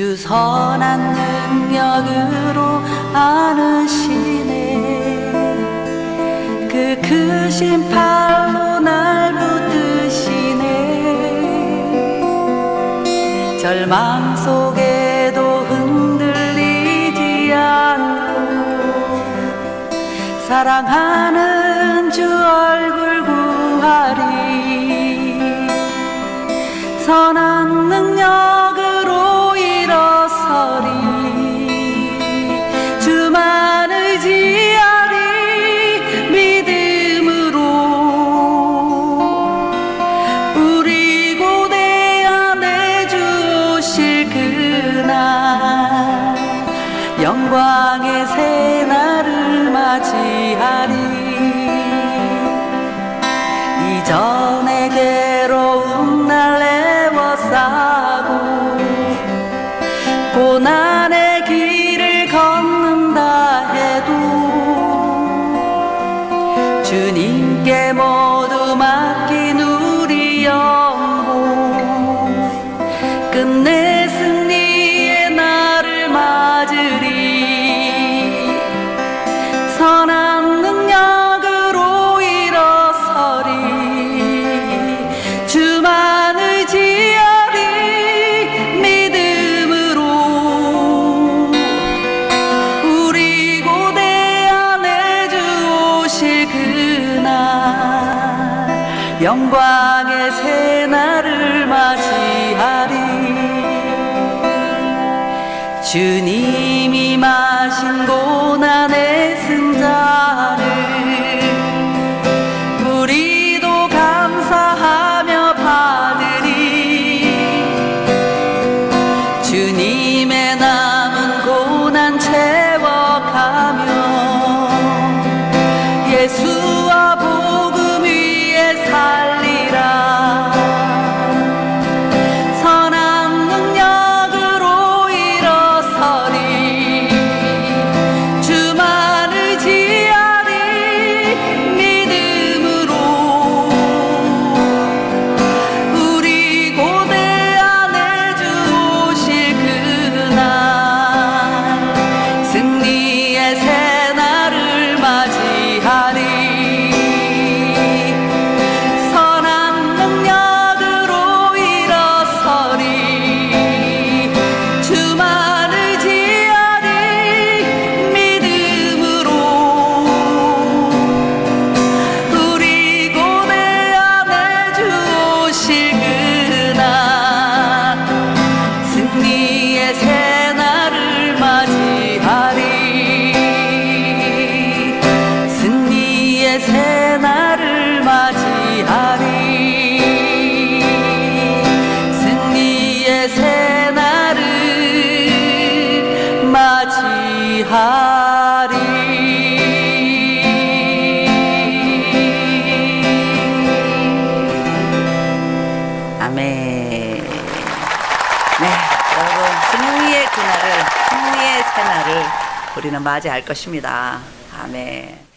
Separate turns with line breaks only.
주 선한 능력으로 안으시네. 그 크신 팔로 날 붙드시네. 절망 속에도 흔들리지 않고 사랑하는 영광의 새날을 맞이하리. 이전의 괴로움 날 애워싸고 고난의 길을 걷는다 해도 주님께 모두 맡긴 우리 영혼 끝내 영광의 새날을 맞이하리. 주님이 마신 고난의 승자를 우리도 감사하며 받으리. 주님의 남은 고난 채워가며 예수 하리 아멘. 네, 여러분 승리의 그날을 승리의 새날을 우리는 맞이할 것입니다. 아멘.